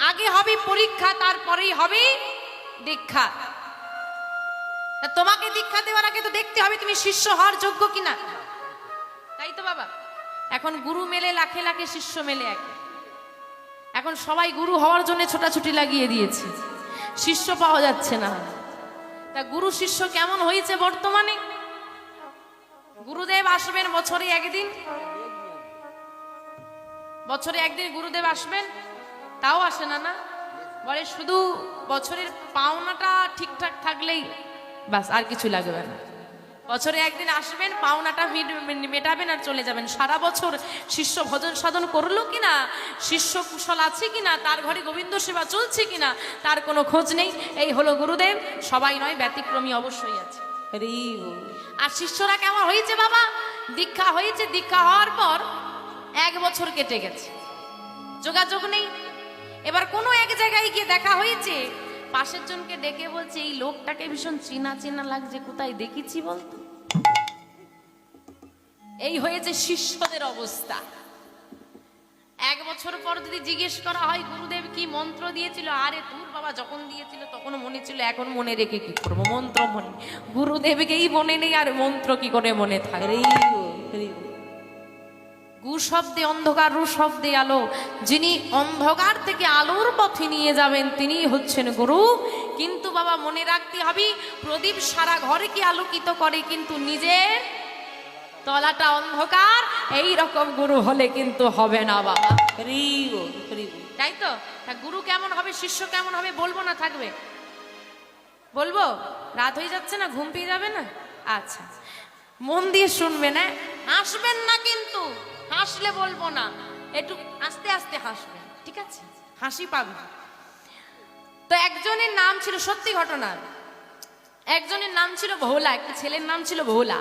আগে হবে পরীক্ষা, তারপরেই হবে দীক্ষা। তোমাকে দীক্ষা দেওয়ার আগে তো দেখতে হবে তুমি শিষ্য হওয়ার যোগ্য কিনা। তাই তো বাবা? এখন গুরু মেলে, লাখে লাখে শিষ্য মেলে এক। এখন সবাই গুরু হওয়ার জন্য ছোটাছুটি লাগিয়ে দিয়েছে। শিষ্য পাওয়া যাচ্ছে না। তা গুরু শিষ্য কেমন হয়েছে বর্তমানে? গুরুদেব আসবেন বছরে একদিন? বছরে একদিন গুরুদেব আসবেন? তাও আসে না না? বলে শুধু বছরের পাওনাটা ঠিকঠাক থাকলেই বাস আর কিছু লাগবে না। বছরে একদিন আসবেন পাওনাটা মিট- মেটাবেন আর চলে যাবেন। সারা বছর শিষ্য ভজন সাধন করল কিনা? শিষ্য কুশল আছে কিনা? তার ঘরে গোবিন্দ সেবা চলছে কিনা? তার কোনো খোঁজ নেই। এই হলো গুরুদেব সবাই নয় ব্যতিক্রমী অবশ্যই আছে। আর শিষ্যরা কেমন হয়েছে বাবা? দীক্ষা হয়েছে দীক্ষা হওয়ার পর এক বছর কেটে গেছে। যোগাযোগ নেই এবার কোনো এক জায়গায় গিয়ে দেখা হয়েছে। পাশের জনকে ডেকে বলছে, এই লোকটাকে ভীষণ চেনা চেনা লাগছে, কোথায় দেখেছি বলতো? এই হয়েছে শিষ্যদের অবস্থা। এক বছর পর যদি জিজ্ঞেস করা হয়, গুরুদেব, কি মন্ত্র দিয়েছিল? আরে, তোর বাবা যখন দিয়েছিল, তখন মনে ছিল, এখন মনে রেখে কি করব? মন্ত্র মনে গুরুদেবকেই মনে নেই, আর মন্ত্র কি করে মনে থাকে? হরি বল, হরি বল। গু শব্দে অন্ধকার রু শব্দে আলো। যিনি অন্ধকার থেকে আলোর পথে নিয়ে যাবেন তিনি হচ্ছেন গুরু। কিন্তু বাবা মনে রাখতে হবে প্রদীপ সারা ঘরকে আলোকিত করে কিন্তু নিজের তলাটা অন্ধকার এই রকম গুরু হলে কিন্তু হবে না বাবা। তাই তো? গুরু কেমন হবে শিষ্য কেমন হবে বলব না থাকবে। বলব? রাত হয়ে যাচ্ছে না ঘুম পেয়ে যাবে না? আচ্ছা। মন দিয়ে শুনবেন হ্যাঁ আসবেন না কিন্তু। হাসলে বলব না। একটু আস্তে আস্তে হাসবে ঠিক আছে? হাসি পাবে। তো একজনের নাম ছিল সত্যি ঘটনা। একজনের নাম ছিল ভোলা একটা ছেলের নাম ছিল ভোলা।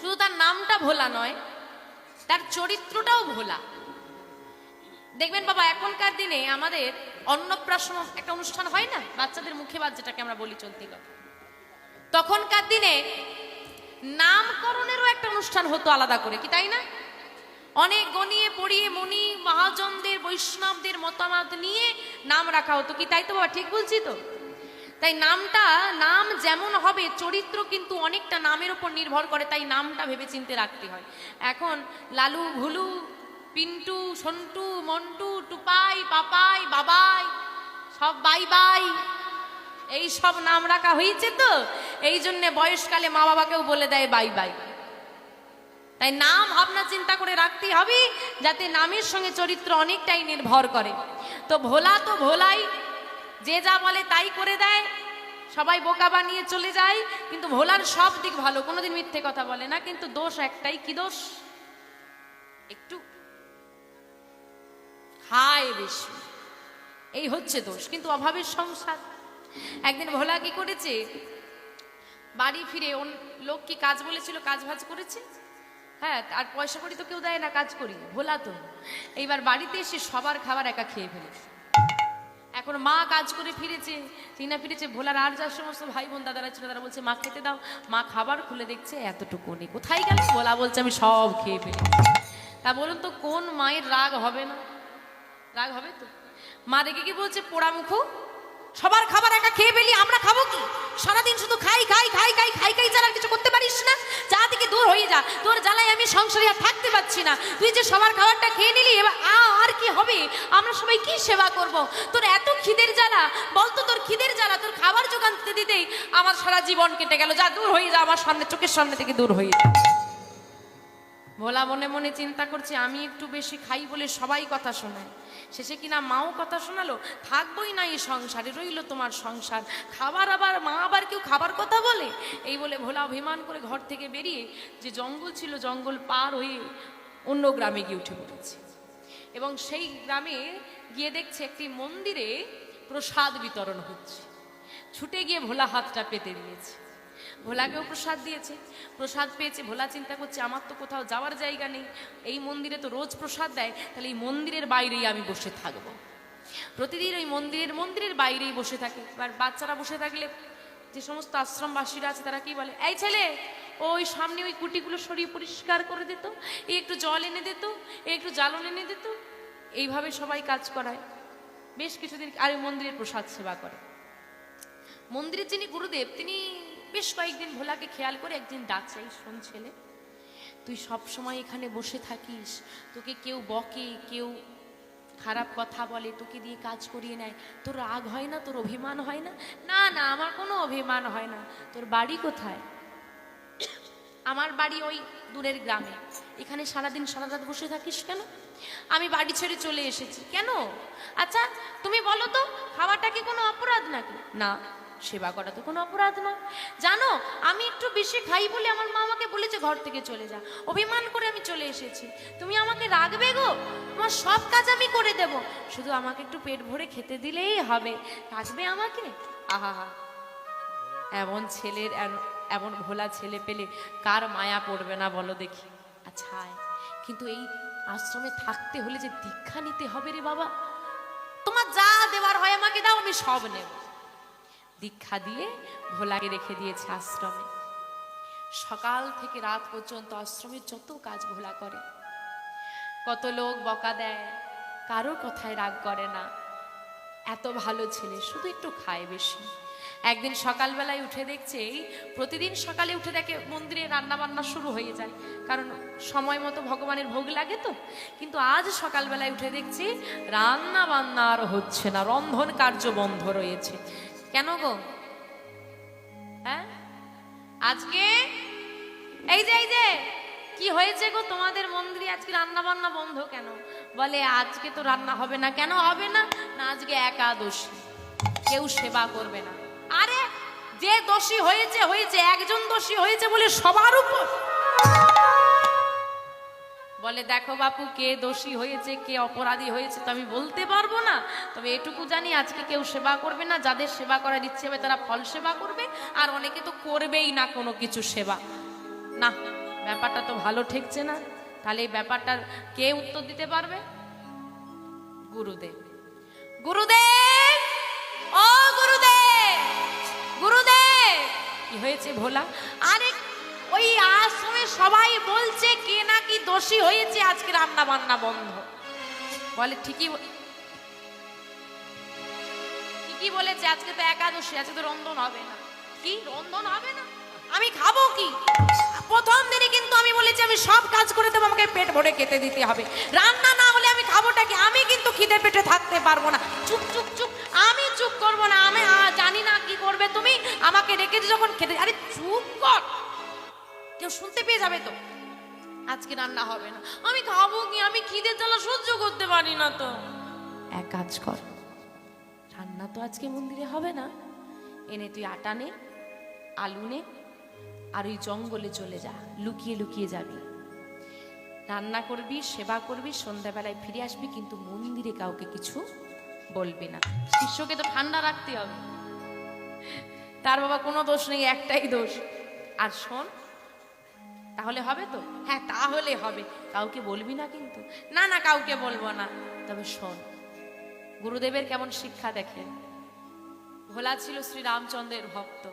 শুধু তার নামটা ভোলা নয় তার চরিত্রটাও ভোলা। দেখবেন বাবা এখনকার দিনে আমাদের অন্নপ্রাশন একটা অনুষ্ঠান হয় না? বাচ্চাদের মুখে বাদ যেটাকে আমরা বলি চলতি কথা। তখনকার দিনে নামকরণেরও একটা অনুষ্ঠান হতো আলাদা করে, কি তাই না? অনেক গনিয়ে পড়িয়ে, মনি, মহাজনদের, বৈষ্ণবদের মতামত নিয়ে নাম রাখা হতো, কি তাই তো বাবা? ঠিক বলছি তো? তাই নামটা, নাম যেমন হবে, চরিত্র কিন্তু অনেকটা নামের উপর নির্ভর করে, তাই নামটা ভেবে চিনতে রাখতে হয়। এখন লালু, ভুলু, পিন্টু, সন্টু, মন্টু, টুপাই, পাপাই, বাবাই, সব বাই বাই, এই সব নাম রাখা হয়েছে তো? এই জন্যে বয়সকালে মা বাবাকেও বলে দেয় বাই বাই। তাই নাম ভাবনা চিন্তা করে রাখতে হবে, যাতে নামের সঙ্গে চরিত্র অনেকটাই নির্ভর করে। তো ভোলা তো ভোলাই, যে যা বলে তাই করে দেয়, সবাই বোকা বানিয়ে চলে যায়, কিন্তু ভোলার সব দিক ভালো, কোনোদিন মিথ্যে কথা বলে না, কিন্তু দোষ একটাই, কি দোষ? একটু। খায় বেশি এই হচ্ছে দোষ, কিন্তু অভাবের সংসার। একদিন ভোলা কি করেছে? বাড়ি ফিরে লোক কি কাজ বলেছিল, কাজ ভাজ করেছে? হ্যাঁ আর পয়সা করি তো কেউ দেয় না, কাজ করি। ভোলা তো। এইবার বাড়িতে এসে সবার খাবার একা খেয়ে ফেলেছে। এখন মা কাজ করে ফিরেছে টিনা ফিরেছে, ভোলার আর যার সমস্ত ভাই বোন দাদারা ছিল, তারা বলছে, মা, খেতে দাও। মা খাবার খুলে দেখছে, এতটুকু নেই। কোথায় গেল? ভোলা বলছে, আমি সব খেয়ে ফেলেছি। তা বলুন তো, কোন মায়ের রাগ হবে না? রাগ হবে তো? মা দেখে কি বলছে পোড়া মুখো সবার খাবার একা খেয়ে ফেলি, আমরা খাব কি? সারাদিন শুধু খাই খাই খাই খাই খাই খাই ছাড়া কিছু করতে পারিস না? যা থেকে দূর হয়ে যা, তোর জ্বালায় আমি সংসারে আর থাকতে পারছি না। তুই যে সবার খাবারটা খেয়ে নিলি, এবার আর কি হবে? আমরা সবাই কি সেবা করব? তোর এত খিদের জ্বালা, বলতো তোর খিদের জ্বালা, তোর খাবার জোগান দিতে দিতেই আমার সারা জীবন কেটে গেল। যা দূর হয়ে যা, আমার সামনে, চোখের সামনে থেকে দূর হয়ে যা। ভোলা মনে মনে চিন্তা করছে, আমি একটু বেশি খাই বলে সবাই কথা শোনায় শেষে কিনা মাও কথা শোনালো, থাকবোই না এই সংসারে, রইল তোমার সংসার। খাবার আবার, মা আবার কেউ খাবার কথা বলে? এই বলে ভোলা অভিমান করে ঘর থেকে বেরিয়ে যে জঙ্গল ছিল, জঙ্গল পার হয়ে অন্য গ্রামে গিয়ে উঠে পড়েছে। এবং সেই গ্রামে গিয়ে দেখছে একটি মন্দিরে প্রসাদ বিতরণ হচ্ছে। ছুটে গিয়ে ভোলা হাতটা পেতে দিয়েছে। ভোলাকেও প্রসাদ দিয়েছে, প্রসাদ পেয়েছে, ভোলা চিন্তা করছে, আমার তো কোথাও যাওয়ার জায়গা নেই। এই মন্দিরে তো রোজ প্রসাদ দেয়, তাহলে এই মন্দিরের বাইরেই আমি বসে থাকব। প্রতিদিন ওই মন্দিরের মন্দিরের বাইরেই বসে থাকে। এবার বাচ্চারা বসে থাকলে যে সমস্ত আশ্রমবাসীরা আছে, তারা কি বলে, এই ছেলে ওই সামনে ওই কুটিগুলো সরিয়ে পরিষ্কার করে দিত একটু জল এনে দিত একটু জ্বালন এনে দিত। এইভাবে সবাই কাজ করায়। বেশ কিছুদিন আর ওই মন্দিরের প্রসাদ সেবা করে। মন্দিরের যিনি গুরুদেব, তিনি বেশ কয়েকদিন ভোলাকে খেয়াল করে একদিন ডাকছে, "এই শোন ছেলে, তুই সব সময় এখানে বসে থাকিস, তোকে কেউ বকে, কেউ খারাপ কথা বলে, তোকে দিয়ে কাজ করিয়ে নেয়। তোর রাগ হয় না, তোর অভিমান হয় না? না না, আমার কোনো অভিমান হয় না। তোর বাড়ি কোথায়? আমার বাড়ি ওই দূরের গ্রামে। এখানে সারাদিন সারা রাত বসে থাকিস কেন? আমি বাড়ি ছেড়ে চলে এসেছি। কেন? আচ্ছা তুমি বলো তো, খাওয়াটা কি কোনো অপরাধ নাকি? না সেবা করা তো কোনো অপরাধ না জানো, আমি একটু বেশি খাই বলে আমার মা আমাকে বলেছে, ঘর থেকে চলে যা। অভিমান করে আমি চলে এসেছি। তুমি আমাকে রাখবে গো? তোমার সব কাজ আমি করে দেব। শুধু আমাকে একটু পেট ভরে খেতে দিলেই হবে। রাখবে আমাকে? আহা এমন ছেলের এমন ভোলা ছেলে পেলে কার মায়া পড়বে না বলো দেখি। আচ্ছা। কিন্তু এই আশ্রমে থাকতে হলে যে দীক্ষা নিতে হবে রে বাবা, তোমার যা দেওয়ার হয় আমাকে দাও, আমি সব নেব। দীক্ষা দিয়ে ভোলাকে রেখে দিয়েছে আশ্রমে। সকাল থেকে রাত পর্যন্ত আশ্রমের যত কাজ ভোলা করে। কত লোক বকা দেয়, কারও কথায় রাগ করে না। এত ভালো ছেলে, শুধু একটু খায় বেশি। একদিন সকালবেলায় উঠে দেখছে, প্রতিদিন সকালে উঠে দেখে মন্দিরে রান্না বান্না শুরু হয়ে যায়। কারণ সময় মতো ভগবানের ভোগ লাগে তো। কিন্তু আজ সকালবেলায় উঠে দেখছি রান্না বান্না আর হচ্ছে না, রন্ধন কার্য বন্ধ রয়েছে। কেন গো? হ্যাঁ? আজকে? এই যে এই যে, কি হয়েছে গো তোমাদের মন্দিরে আজকে রান্না বান্না বন্ধ কেন? বলে, আজকে তো রান্না হবে না। কেন হবে না? না, আজকে একাদশী। কেউ সেবা করবে না। আরে, যে দোষী হয়েছে হয়েছে, একজন দোষী হয়েছে বলে সবার উপর। বলে, দেখো বাপু, কে দোষী হয়েছে, কে অপরাধী হয়েছে, তো আমি বলতে পারব না। তবে এটুকু জানি, আজকে কেউ সেবা করবে না। যাদের সেবা করার ইচ্ছে হবে, তারা ফল সেবা করবে। আর অনেকে তো করবেই না কোনো কিছু সেবা। না, ব্যাপারটা তো ভালো ঠেকছে না। তাহলে এই ব্যাপারটার কে উত্তর দিতে পারবে? গুরুদেব। গুরুদেব! ও গুরুদেব! গুরুদেব! কি হয়েছে ভোলা? আরে ওই আশ্রমে সবাই বলছে, কে নাকি দোষী হয়েছে আজকে রান্না বান্না বন্ধ। বলে, ঠিকই ঠিকই বলেছে, আজকে তো একাদশী, আজকে তো রন্ধন হবে না। কি? রন্ধন হবে না? আমি খাব কি? প্রথম দিনে কিন্তু আমি বলেছি, আমি সব কাজ করে দেবো, আমাকে পেট ভরে খেতে দিতে হবে। রান্না না হলে আমি খাবোটা কি? আমি কিন্তু খিদে পেটে থাকতে পারব না। চুপ চুপ চুপ। আমি চুপ করব না, আমি জানি না কি করবে তুমি। আমাকে রেখেছি যখন খেতে আরে চুপ কর। কেউ শুনতে পেয়ে যাবে তো? আজকে রান্না হবে না। আমি খাব কি? আমি খিদে জ্বালা সহ্য করতে পারি না তো। এক কাজ কর। রান্না তো আজকে মন্দিরে হবে না। এনে তুই আটা নে, আলু নে, আর ওই জঙ্গলে চলে যা। লুকিয়ে লুকিয়ে যাবি। রান্না করবি, সেবা করবি, সন্ধ্যাবেলায় ফিরে আসবি, কিন্তু মন্দিরে কাউকে কিছু বলবি না। শিষ্যকে তো ঠান্ডা রাখতে হবে। তার বাবা কোনো দোষ নেই, একটাই দোষ। আর শোন তাহলে হবে তো? হ্যাঁ তাহলে হবে। কাউকে বলবি না কিন্তু। না না, কাউকে বলব না। তবে শোন, গুরুদেবের কেমন শিক্ষা দেখেন ভোলা ছিল শ্রী রামচন্দ্রের ভক্ত।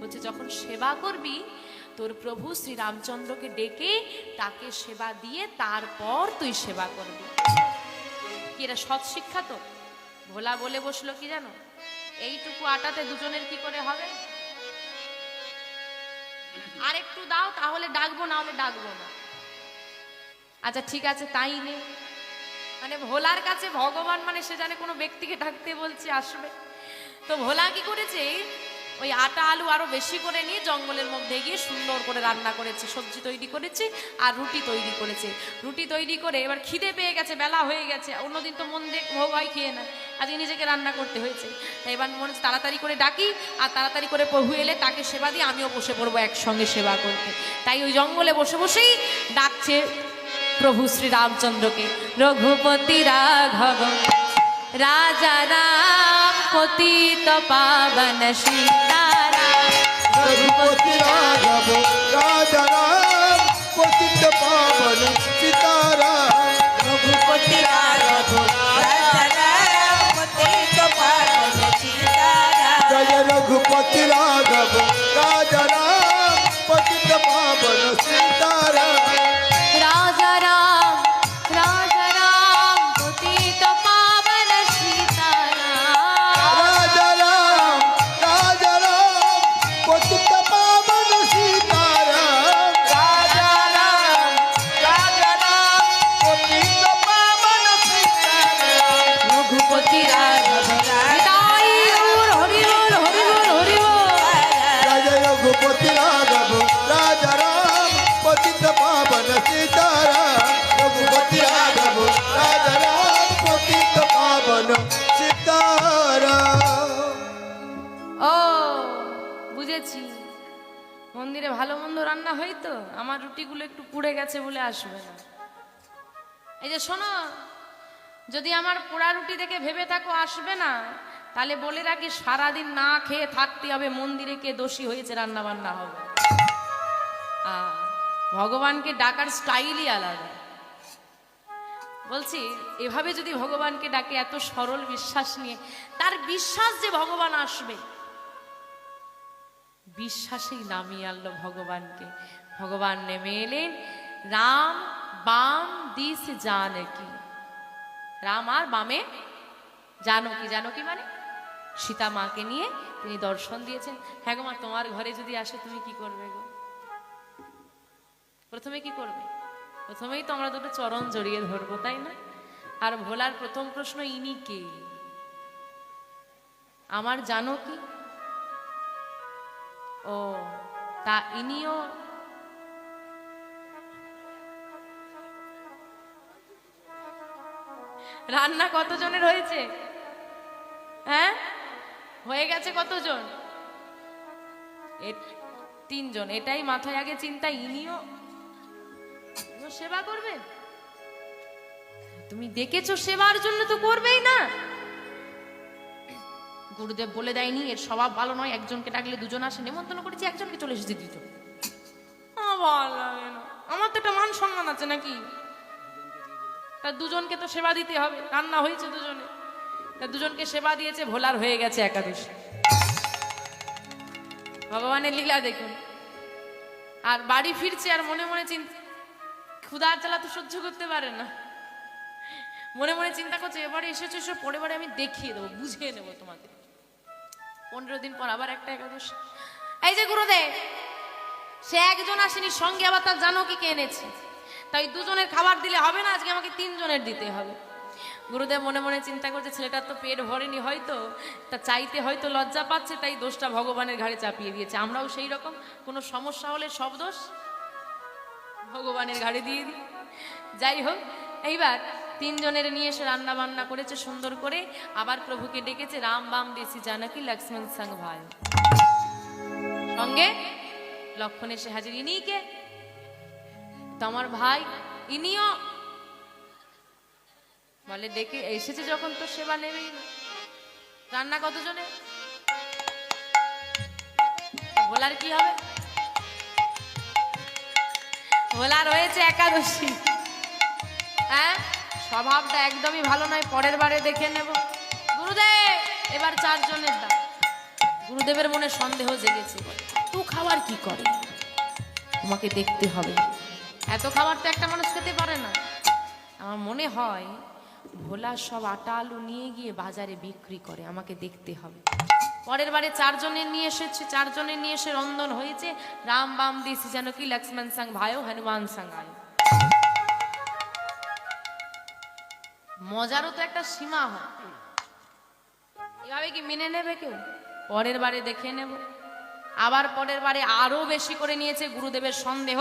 বলছে, যখন সেবা করবি, তোর প্রভু শ্রী রামচন্দ্রকে ডেকে তাকে সেবা দিয়ে তারপর তুই সেবা করবি। কি এটা সৎ শিক্ষা তো? ভোলা বলে বসল কি জানো? এইটুকু আটাতে দুজনের কি করে হবে? আর একটু দাও, তাহলে ডাকবো না হলে ডাকবো না। আচ্ছা ঠিক আছে, তাই নে। মানে ভোলার কাছে ভগবান মানে সে জানে কোনো ব্যক্তিকে ডাকতে বলছে, আসবে। তো ভোলা কি করেছে? ওই আটা আলু আরও বেশি করে নিয়ে জঙ্গলের মধ্যে গিয়ে সুন্দর করে রান্না করেছে, সবজি তৈরি করেছে আর রুটি তৈরি করেছে। রুটি তৈরি করে এবার খিদে পেয়ে গেছে, বেলা হয়ে গেছে, অন্যদিন তো মন দেখ ভোগ হয়, খেয়ে না। আজকে নিজেকে রান্না করতে হয়েছে। তাই এবার মনে হচ্ছে তাড়াতাড়ি করে ডাকি আর তাড়াতাড়ি করে প্রভু এলে তাকে সেবা দিয়ে আমিও বসে পড়ব একসঙ্গে সেবা করতে। তাই ওই জঙ্গলে বসে বসেই ডাকছে প্রভু শ্রী রামচন্দ্রকে রঘুপতি রাঘব, রাজা রাম पति तपावन सीतारा रघुपति ও বুঝেছি মন্দিরে ভালো মন্দ রান্না হয় তো? আমার রুটিগুলো একটু পুড়ে গেছে বলে আসবে না। এই যে শোনো, যদি আমার পোড়া রুটি দেখে ভেবে থাকো আসবে না, তাহলে বলে রাখি সারাদিন না খেয়ে থাকতে হবে, মন্দিরে কে দোষী হয়েছে রান্না বান্না হবে। আ ভগবানকে ডাকার স্টাইলই আলাদা। বলছি, এভাবে যদি ভগবানকে ডাকে এত সরল বিশ্বাস নিয়ে, তার বিশ্বাস যে ভগবান আসবে? বিশ্বাসেই নামিয়ে আনলো ভগবানকে। ভগবান নেমে এলেন, রাম বাম দিস জানকি। রাম আর বামে জানকি। জানকি মানে? সীতা মাকে নিয়ে তিনি দর্শন দিয়েছেন। হ্যাঁ গো মা, তোমার ঘরে যদি আসে তুমি কি করবে গো? প্রথমে কি করবে? প্রথমেই তো আমরা দুটো চরণ জড়িয়ে ধরবো, তাই না? আর ভোলার প্রথম প্রশ্ন, ইনি কে? আমার জানো কি? ও, তা ইনিও রান্না কতজনের হয়েছে? হ্যাঁ? হয়ে গেছে কতজন? তিনজন। এটাই মাথায় আগে চিন্তা, ইনিও সেবা করবে? তুমি দেখেছ সেবার জন্য তো করবেই না। গুরুদেব বলে দেয়নি, এর স্বভাব ভালো নয়, একজনকে ডাকলে দুজন আসে, নেমন্তন্ন করেছি, একজনকে চলে এসেছে দিত আমার তো একটা মান সম্মান আছে নাকি? তা দুজনকে তো সেবা দিতে হবে, রান্না হয়েছে দুজনে। তা দুজনকে সেবা দিয়েছে, ভোলার হয়ে গেছে একাদশী। ভগবানের লীলা দেখুন। আর বাড়ি ফিরছে আর মনে মনে চিন্তা ক্ষুধার জ্বালা তো সহ্য করতে পারে না। মনে মনে চিন্তা করছে, এবারে এসেছ এসে পরে বারে আমি দেখিয়ে দেবো, বুঝিয়ে নেব তোমাদের। পনেরো দিন পর আবার একটা একাদশী। এই যে গুরুদেব, সে একজন আসেনি, সঙ্গে আবার তার জানো কি কে এনেছে। তাই দুজনের খাবার দিলে হবে না, আজকে আমাকে তিনজনের দিতে হবে। গুরুদেব মনে মনে চিন্তা করছে, ছেলেটার তো পেট ভরেনি হয়তো, তা চাইতে হয়তো লজ্জা পাচ্ছে, তাই দোষটা ভগবানের ঘাড়ে চাপিয়ে দিয়েছে। আমরাও সেই রকম, কোনো সমস্যা হলে সব দোষ। ভগবানের ঘাড়ে দিয়ে দিই। যাই হোক, এইবার তিনজনের নিয়ে এসে রান্না বান্না করেছে সুন্দর করে। আবার প্রভুকে ডেকেছে, রাম বাম দেশি জানকি লক্ষ্মণ সঙ্গ ভাই। সঙ্গে লক্ষণ এসে হাজির ইনি কে? তোমার ভাই, ইনিও। বলে, ডেকে এসেছে যখন তো সেবা নেবেই রান্না কতজনে বলার কি হবে? ভোলার রয়েছে একাদশী। হ্যাঁ? স্বভাবটা একদমই ভালো নয়, পরের বারে দেখে নেব। গুরুদেব, এবার চারজনের দাম গুরুদেবের মনে সন্দেহ জেগেছে। তু খাবার কি করে? তোমাকে দেখতে হবে। এত খাবার তো একটা মানুষ খেতে পারে না। আমার মনে হয়, ভোলা সব আটা আলু নিয়ে গিয়ে বাজারে বিক্রি করে, আমাকে দেখতে হবে। পরের বারে চারজনের নিয়ে এসেছে, চারজনের নিয়ে এসে রন্ধন হয়েছে। রাম বাম দিয়েছি যেন কি লক্ষ্মণ সাং ভাইও হনুমান সাং আয় মজারও তো একটা সীমা হয়। এভাবে কি মেনে নেবে কেউ? পরের বারে দেখে নেব। আবার পরের বারে আরও বেশি করে নিয়েছে, গুরুদেবের সন্দেহ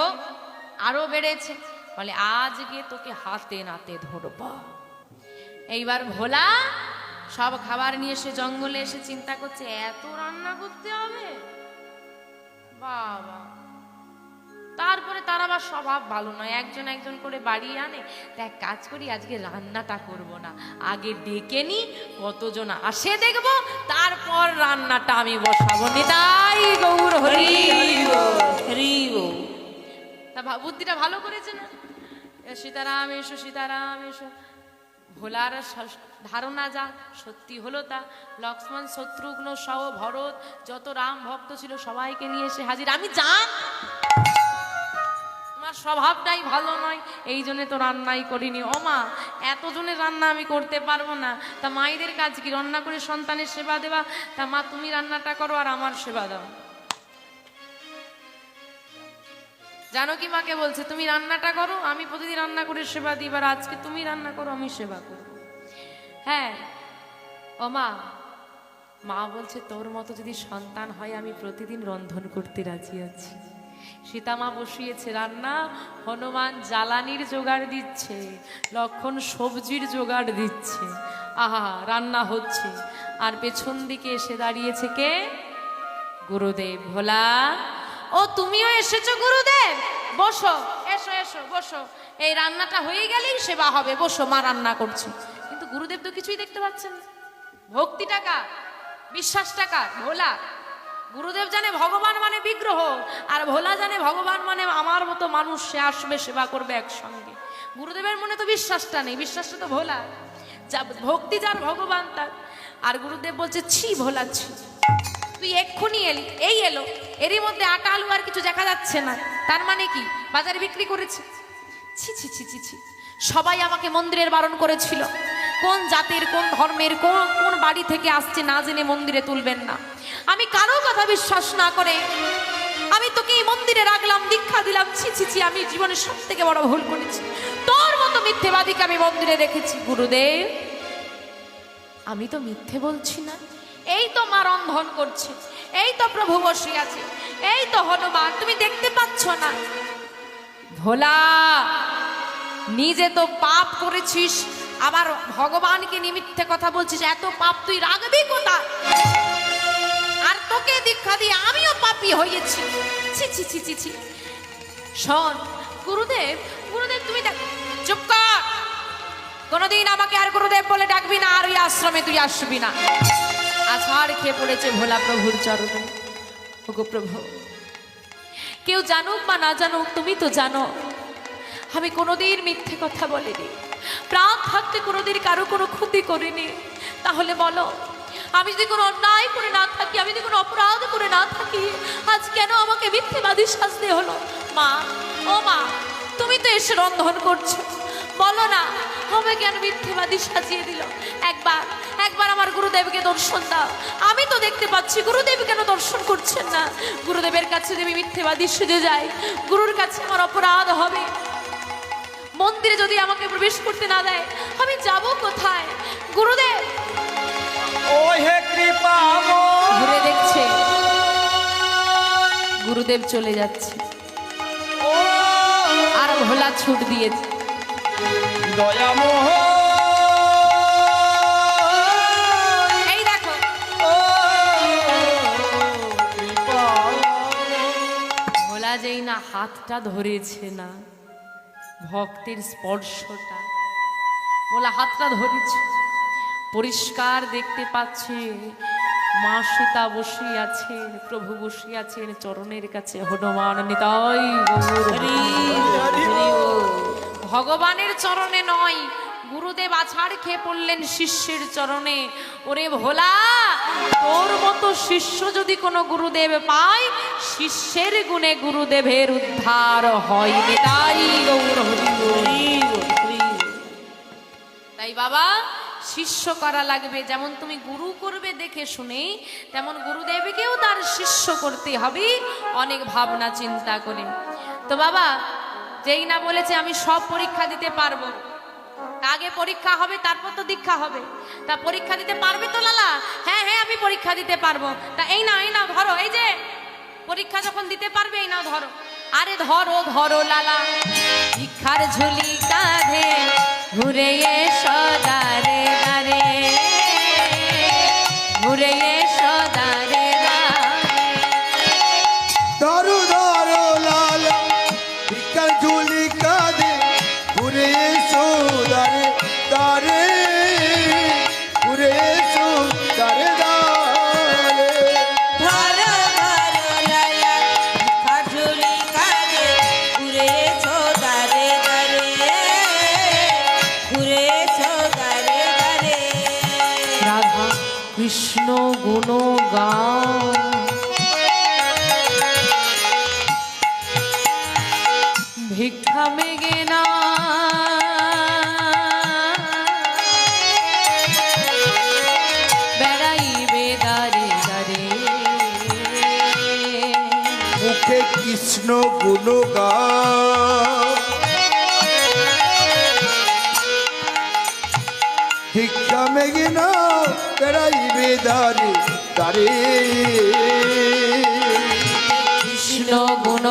আরও বেড়েছে। বলে, আজকে তোকে হাতে নাতে ধরব। এইবার ভোলা সব খাবার নিয়ে এসে জঙ্গলে এসে চিন্তা করছে এত রান্না করতে হবে? বাবা। তারপরে তার আবার স্বভাব ভালো নয় একজন একজন করে বাড়ি আনে। তা এক কাজ করি আজকে রান্নাটা করব না। আগে ডেকে নি কতজন আসে দেখব তারপর রান্নাটা আমি বসাবো। নিতাই গৌর হরি হরি। তা বুদ্ধিটা ভালো করেছে না? সীতারাম এসো সীতারাম এসো। ভোলার ধারণা যা, সত্যি হলো তা। লক্ষ্মণ, শত্রুঘ্ন সহ ভরত, যত রাম ভক্ত ছিল সবাইকে নিয়ে এসে হাজির। আমি জান, তোমার স্বভাবটাই ভালো নয়, এই জন্যে তো রান্নাই করিনি। ও মা, এতজনের রান্না আমি করতে পারব না। তা মায়েদের কাজ কি? রান্না করে সন্তানের সেবা দেওয়া তা মা, তুমি রান্নাটা করো আর আমার সেবা দাও। জানো কি মাকে বলছে? তুমি রান্নাটা করো, আমি প্রতিদিন রান্না করে সেবা দিই এবার আজকে তুমি রান্না করো, আমি সেবা করব হ্যাঁ ও মা মা বলছে, তোর মতো যদি সন্তান হয়, আমি প্রতিদিন রন্ধন করতে রাজি আছি। সীতামা বসিয়েছে, রান্না, হনুমান জ্বালানির জোগাড় দিচ্ছে, লক্ষণ সবজির জোগাড় দিচ্ছে। আহা, রান্না হচ্ছে। আর পেছন দিকে এসে দাঁড়িয়েছে কে? গুরুদেব। ভোলা ও, তুমিও এসেছ গুরুদেব? বসো, এসো এসো, বসো। এই রান্নাটা হয়ে গেলেই সেবা হবে। বসো, মা রান্না করছে। কিন্তু গুরুদেব তো কিছুই দেখতে পাচ্ছেন না। ভক্তি টাকা বিশ্বাস টাকা ভোলা। গুরুদেব জানে ভগবান মানে বিগ্রহ, আর ভোলা জানে ভগবান মানে আমার মতো মানুষ, সে আসবে সেবা করবে একসঙ্গে। গুরুদেবের মনে তো বিশ্বাসটা নেই। বিশ্বাসটা তো ভোলা। যা, ভক্তি যার ভগবান তার। আর গুরুদেব বলছে, ছি ভোলা, ছি। তুই এক্ষুনি এলি। এই এলো। এরই মধ্যে আটা, আলু আর কিছু দেখা যাচ্ছে না। তার মানে কি? বাজারে বিক্রি করেছে। ছি ছি ছি ছি ছি। সবাই আমাকে মন্দিরের বারণ করেছিল। কোন জাতের, কোন ধর্মের, কোন কোন বাড়ি থেকে আসছে না জেনে মন্দিরে তুলবেন না। আমি কারও কথা বিশ্বাস না করে আমি তোকে এই মন্দিরে রাখলাম, দীক্ষা দিলাম। ছি ছি ছি, আমি জীবনের সব থেকে বড় ভুল করেছি। তোর মতো মিথ্যেবাদীকে আমি মন্দিরে রেখেছি। গুরুদেব, আমি তো মিথ্যে বলছি না। এই তো মা রন্ধন করছে, এই তো প্রভু বসে আছে, এই তো হনুমান, তুমি দেখতে পাচ্ছ না। ভোলা, নিজে তো পাপ করেছিস, আবার ভগবানকে নিমিত্তে কথা বলছিস, এত পাপ তুই রাখবি কোথা আর তোকে দীক্ষা দিয়ে আমিও পাপি হয়েছি। ছি ছি ছি ছি। শোন, গুরুদেব গুরুদেব, তুমি দেখ, চুপ কর। কোনোদিন আমাকে আর গুরুদেব বলে ডাকবি না, আর ওই আশ্রমে তুই আসবি না। আছাড় খেয়ে পড়েছে ভোলা প্রভুর চরণে। ওগো প্রভু, কেউ জানুক বা না জানুক, তুমি তো জানো, আমি কোনোদিন মিথ্যে কথা বলিনি। প্রাণ থাকতে কোনোদিন কারও কোনো ক্ষতি করিনি। তাহলে বলো, আমি যদি কোনো অন্যায় করে না থাকি, আমি যদি কোনো অপরাধ করে না থাকি, আজ কেন আমাকে মিথ্যেবাদী শাস্তি হলো? মা, ও মা, তুমি তো এসে রন্ধন করছ। বলো না হবে কেন মিথ্যেবাদী সাজিয়ে দিল? একবার একবার আমার গুরুদেবকে দর্শন দাও। আমি তো দেখতে পাচ্ছি গুরুদেব কেন দর্শন করছেন না? গুরুদেবের কাছে যদি মিথ্যেবাদী সেজে যাই গুরুর কাছে আমার অপরাধ হবে। মন্দিরে যদি আমাকে প্রবেশ করতে না দেয় আমি যাব কোথায়? গুরুদেব! ও হে কৃপা ঘুরে দেখছে। গুরুদেব চলে যাচ্ছে। আর ভোলা ছুট দিয়েছে। যেই না হাতটা ধরেছে না ভক্তের স্পর্শটা বলা হাতটা ধরেছে পরিষ্কার দেখতে পাচ্ছে মা সীতা বসে আছেন প্রভু বসে আছেন চরণের কাছে হনুমান নিতাই ভগবানের চরণে নয়, গুরুদেব আছাড় খেয়ে পড়লেন শিষ্যের চরণে। ওরে ভোলা, তোর মতো শিষ্য যদি কোনো গুরুদেব পায়, শিষ্যের গুণে গুরুদেবের উদ্ধার হয় তাই। তাই বাবা, শিষ্য করা লাগবে। যেমন তুমি গুরু করবে দেখে শুনে, তেমন গুরুদেবকেও তার শিষ্য করতে হবে। অনেক ভাবনা, চিন্তা করে। তো বাবা যেই না বলেছে আমি সব পরীক্ষা দিতে পারব। আগে পরীক্ষা হবে, তারপর তো দীক্ষা হবে। তা পরীক্ষা দিতে পারবে তো লালা? হ্যাঁ হ্যাঁ আমি পরীক্ষা দিতে পারব। তা এই না এই না ধরো, এই যে। পরীক্ষা যখন দিতে পারবে, এই না ধরো। আরে ধরো ধরো লালা। ভিক্ষার ঝুলি কাঁধে ঘুরে এসো। কৃষ্ণ শিক্ষা মেঘে না বেড়াইবে দারে দারে কৃষ্ণ গুণ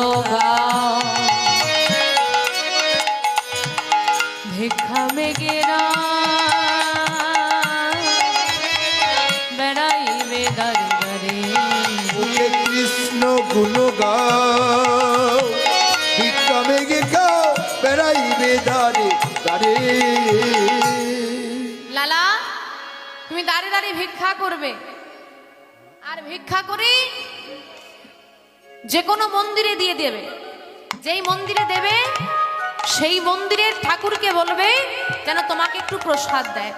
ভিক্ষা করবে। আর ভিক্ষা করে যে কোনো মন্দিরে দিয়ে দেবে। যেই মন্দিরে দেবে, সেই মন্দিরের ঠাকুরকে বলবে, যেন তোমাকে একটু প্রসাদ দেয়।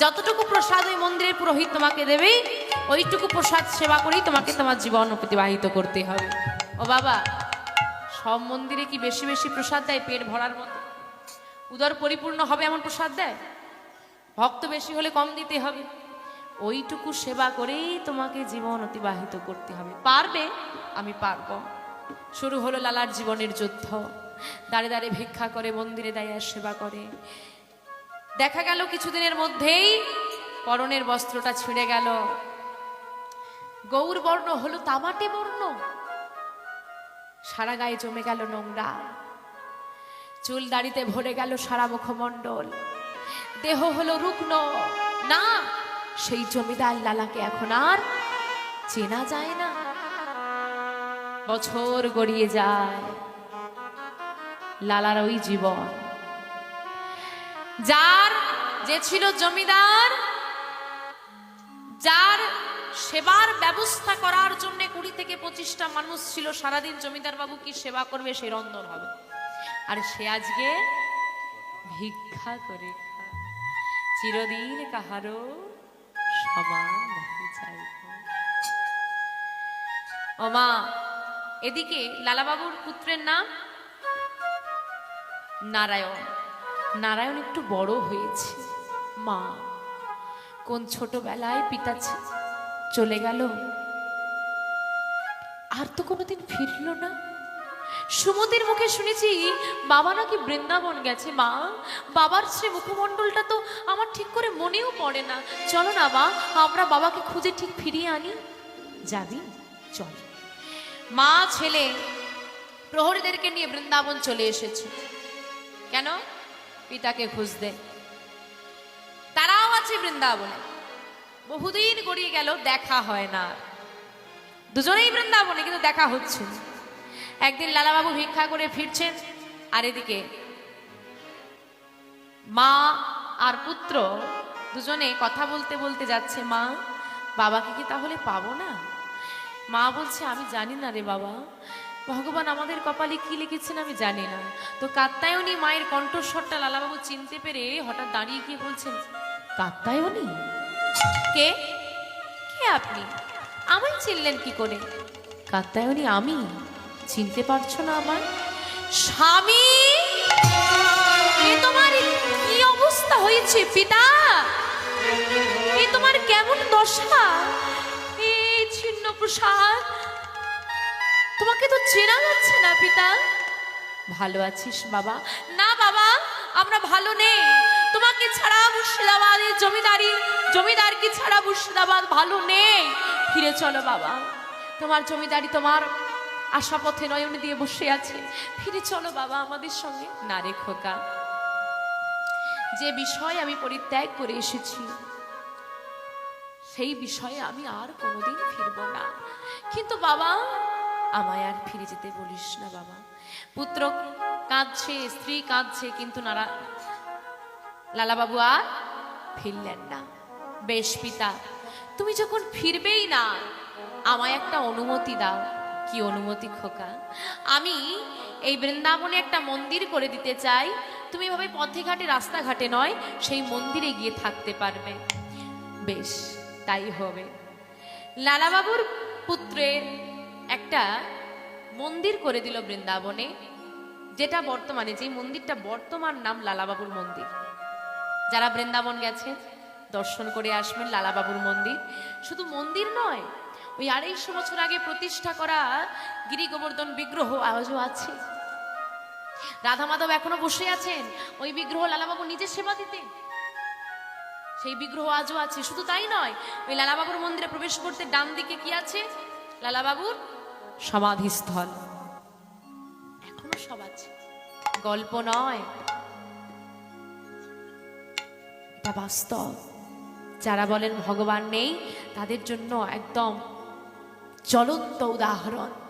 যতটুকু প্রসাদ ওই মন্দিরের পুরোহিত তোমাকে দেবে ওইটুকু প্রসাদ সেবা করেই তোমাকে তোমার জীবন অতিবাহিত করতে হবে। ও বাবা, সব মন্দিরে কি বেশি বেশি প্রসাদ দেয় পেট ভরার মতো? উদর পরিপূর্ণ হবে এমন প্রসাদ দেয়? ভক্ত বেশি হলে কম দিতে হবে। ওইটুকু সেবা করেই তোমাকে জীবন অতিবাহিত করতে হবে। পারবে? আমি পারব। শুরু হলো লালার জীবনের যুদ্ধ। দাঁড়ে দাঁড়িয়ে ভিক্ষা করে, মন্দিরে দেয় সেবা করে। দেখা গেল কিছুদিনের মধ্যেই পরনের বস্ত্রটা ছিঁড়ে গেল। গৌর বর্ণ হলো তামাটে বর্ণ। সারা গায়ে জমে গেল নোংরা। চুল দাড়িতে ভরে গেল সারা মুখমণ্ডল দেহ হলো রুগ্ন। না সেই জমিদার লালাকে এখন আর চেনা যায় না। বছর গড়িয়ে যায় লালার ওই জীবন। যার যে ছিল জমিদার, যার সেবার ব্যবস্থা করার জন্য কুড়ি থেকে পঁচিশটা মানুষ ছিল, সারাদিন জমিদার বাবু কি সেবা করবে সে রন্ধন হবে। আর সে আজকে ভিক্ষা করে চিরদিন কাহারো মা এদিকে লালাবাবুর পুত্রের নাম? নারায়ণ। নারায়ণ একটু বড় হয়েছে। মা, কোন ছোটবেলায় পিতা চলে গেল? আর তো কোনোদিন ফিরল না? সুমতির মুখে শুনেছি, বাবা নাকি বৃন্দাবন গেছে মা। বাবার সে মুখমণ্ডলটা তো আমার ঠিক করে মনেও পড়ে না। চলো না মা, আমরা বাবাকে খুঁজে ঠিক ফিরিয়ে আনি। যাবি? চল। মা, ছেলে, প্রহরীদেরকে নিয়ে বৃন্দাবন চলে এসেছে। কেন? পিতাকে খুঁজতে। তারাও আছে বৃন্দাবনে। বহুদিন গড়িয়ে গেল, দেখা হয় না। দুজনেই বৃন্দাবনে, কিন্তু দেখা হচ্ছে না। একদিন লালাবাবু ভিক্ষা করে ফিরছেন, আর এদিকে মা আর পুত্র দুজনে কথা বলতে বলতে যাচ্ছে, মা, বাবাকে কি তাহলে পাবো না? মা বলছে, আমি জানি না রে বাবা, ভগবান আমাদের কপালে কি লিখেছেন আমি জানি না। তো কাত্তায়নী মায়ের কণ্ঠস্বরটা লালাবাবু চিনতে পেরে হঠাৎ দাঁড়িয়ে গিয়ে বলছেন কাত্তায়নী কে? কে আপনি? আমায় চিনলেন কি করে? কাত্তায়নী আমি। চিনতে পারছ না আমার? স্বামী! তোমার কি অবস্থা হয়েছে, পিতা? এ তোমার কেমন দশা? এই ছিন্ন প্রসাদ। তোমাকে তো চেনা যাচ্ছে না, পিতা। ভালো আছিস, বাবা? না, বাবা, আমরা ভালো নেই। তোমাকে ছাড়া মুর্শিদাবাদের জমিদারি, জমিদার কি ছাড়া মুর্শিদাবাদ ভালো নেই? ফিরে চলো, বাবা। তোমার জমিদারি তোমার আশা পথে নয়ন দিয়ে বসে আছে। ফিরে চলো বাবা আমাদের সঙ্গে। না রে খোকা, যে বিষয় আমি পরিত্যাগ করে এসেছি, সেই বিষয়ে আমি আর কোনোদিন ফিরব না। কিন্তু বাবা, আমায় আর ফিরে যেতে বলিস না বাবা। পুত্র কাঁদছে, স্ত্রী কাঁদছে, কিন্তু নারা, লালাবাবু আর ফিরলেন না। বেশ পিতা, তুমি যখন ফিরবেই না, আমায় একটা অনুমতি দাও। কি অনুমতি খোকা? আমি এই বৃন্দাবনে একটা মন্দির করে দিতে চাই। তুমি এভাবে পথে ঘাটে রাস্তাঘাটে নয়, সেই মন্দিরে গিয়ে থাকতে পারবে। বেশ, তাই হবে। লালাবাবুর পুত্রের একটা মন্দির করে দিল বৃন্দাবনে, যেটা বর্তমানে যে মন্দিরটা বর্তমান নাম লালাবাবুর মন্দির। যারা বৃন্দাবন গেছেন দর্শন করে আসবেন লালাবাবুর মন্দির। শুধু মন্দির নয় ওই আড়াইশো বছর আগে প্রতিষ্ঠা করা গিরি গোবর্ধন বিগ্রহ আজও আছে। রাধা মাধব এখনও বসে আছেন। ওই বিগ্রহ লালাবাবু নিজে সেবা দিতেন। সেই বিগ্রহ আজও আছে। শুধু তাই নয়, ওই লালাবাবুর মন্দিরে প্রবেশ করতে ডান দিকে কি আছে? লালাবাবুর সমাধিস্থল। এখনও সব আছে। গল্প নয়। এটা বাস্তব। যারা বলেন ভগবান নেই, তাদের জন্য একদম জ্বলন্ত উদাহরণ।